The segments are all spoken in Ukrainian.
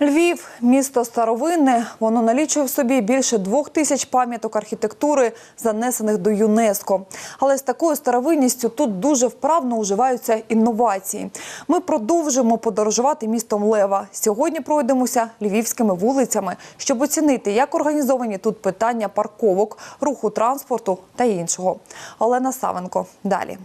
Львів місто старовинне. Воно налічує в собі більше двох тисяч пам'яток архітектури, занесених до ЮНЕСКО. Але з такою старовинністю тут дуже вправно уживаються інновації. Ми продовжуємо подорожувати містом Лева. Сьогодні пройдемося львівськими вулицями, щоб оцінити, як організовані тут питання парковок, руху транспорту та іншого. Олена Савенко далі.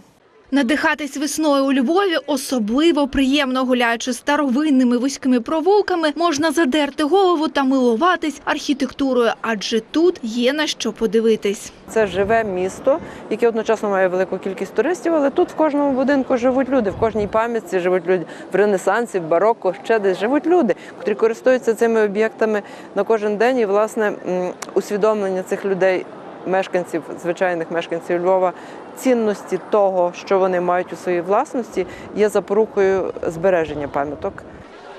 Надихатись весною у Львові особливо приємно гуляючи старовинними вузькими провулками, можна задерти голову та милуватись архітектурою, адже тут є на що подивитись. Це живе місто, яке одночасно має велику кількість туристів, але тут в кожному будинку живуть люди, в кожній пам'ятці живуть люди в Ренесансі, в бароко, ще десь живуть люди, котрі користуються цими об'єктами на кожен день. І власне усвідомлення цих людей, мешканців, звичайних мешканців Львова, цінності того, що вони мають у своїй власності, є запорукою збереження пам'яток.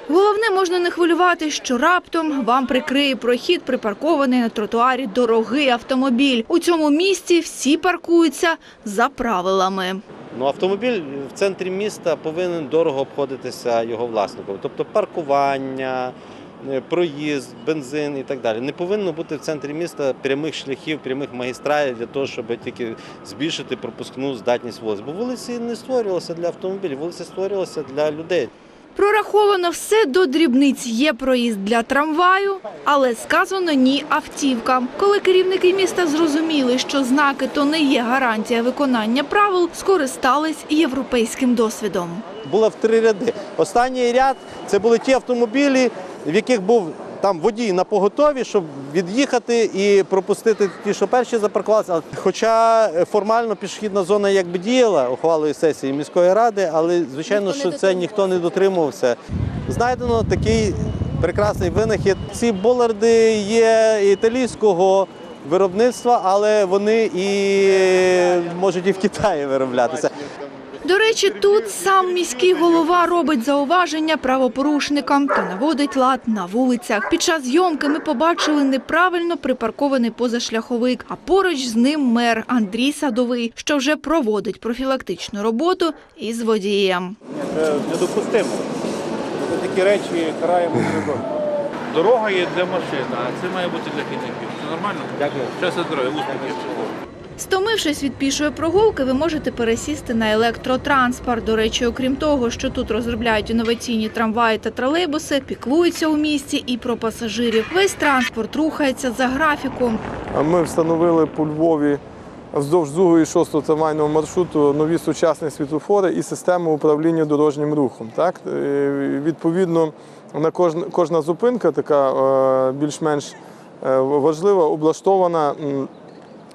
Головне, можна не хвилювати, що раптом вам прикриє прохід припаркований на тротуарі дорогий автомобіль. У цьому місці всі паркуються за правилами. Ну, автомобіль в центрі міста повинен дорого обходитися його власником. Тобто паркування, проїзд, бензин і так далі. Не повинно бути в центрі міста прямих шляхів, прямих магістралів для того, щоб тільки збільшити пропускну здатність вулиць. Бо вулиці не створювалися для автомобілів, вулиці створювалися для людей. Прораховано все до дрібниць. Є проїзд для трамваю, але сказано ні автівкам. Коли керівники міста зрозуміли, що знаки то не є гарантія виконання правил, скористались європейським досвідом. Було в три ряди. Останній ряд це були ті автомобілі, в яких був там водій на поготові, щоб від'їхати і пропустити ті, що перші запаркувалися. Хоча е, формально пішохідна зона якби діяла ухвалою сесії міської ради, але звичайно, що це ніхто не дотримувався. Знайдено такий прекрасний винахід. Ці боларди є італійського виробництва, але вони і можуть і в Китаї вироблятися. До речі, тут сам міський голова робить зауваження правопорушникам та наводить лад на вулицях. Під час зйомки ми побачили неправильно припаркований позашляховик, а поруч з ним мер Андрій Садовий, що вже проводить профілактичну роботу із водієм. Це недопустимо. Це такі речі караємо природою. Дорога є для машин, а це має бути для хідників. Це нормально? Дякую. Щастя здоров'я, успіхів. Стомившись від пішої прогулки, ви можете пересісти на електротранспорт. До речі, окрім того, що тут розробляють інноваційні трамваї та тролейбуси, піклуються у місті і про пасажирів. Весь транспорт рухається за графіком. Ми встановили по Львові вздовж другого і шостого трамвайного маршруту нові сучасні світлофори і систему управління дорожнім рухом. Так? Е, Відповідно, на кожна, кожна зупинка така е, більш-менш е, важлива, облаштована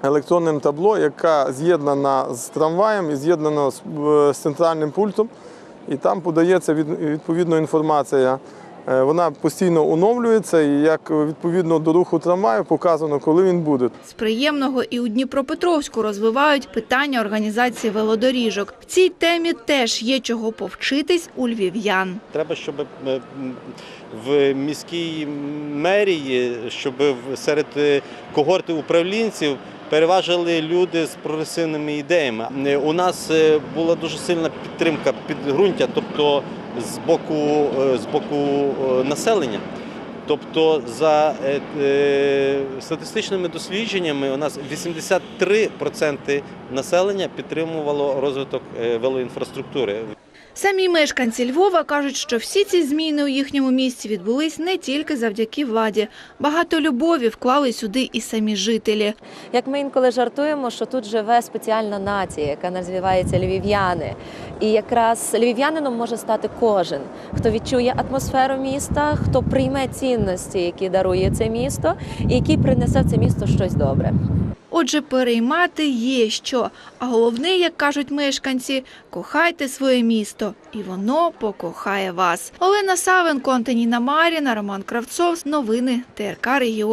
електронним табло, яка з'єднана з трамваєм і з'єднана з, е, з центральним пультом. І там подається від- відповідно інформація. Е, Вона постійно оновлюється, і як відповідно до руху трамваю показано, коли він буде. З приємного і у Дніпропетровську розвивають питання організації велодоріжок. В цій темі теж є чого повчитись у львів'ян. Треба, щоб е, в міській мерії, щоб серед когорти управлінців переважили люди з прогресивними ідеями. Е, У нас е, була дуже сильна підтримка підґрунтя, тобто з боку, е, з боку населення. Тобто, за статистичними дослідженнями, у нас 83% населення підтримувало розвиток велоінфраструктури. Самі мешканці Львова кажуть, що всі ці зміни у їхньому місті відбулись не тільки завдяки владі. Багато любові вклали сюди і самі жителі. Як ми інколи жартуємо, що тут живе спеціальна нація, яка називається львів'яни. І якраз львів'янином може стати кожен, хто відчує атмосферу міста, хто прийме цінності, які дарує це місто, і який принесе в це місто щось добре. Отже, переймати є що. А головне, як кажуть мешканці, кохайте своє місто, і воно покохає вас. Олена Савенко, Антоніна Маріна, Роман Кравцов. Новини ТРК Регіон.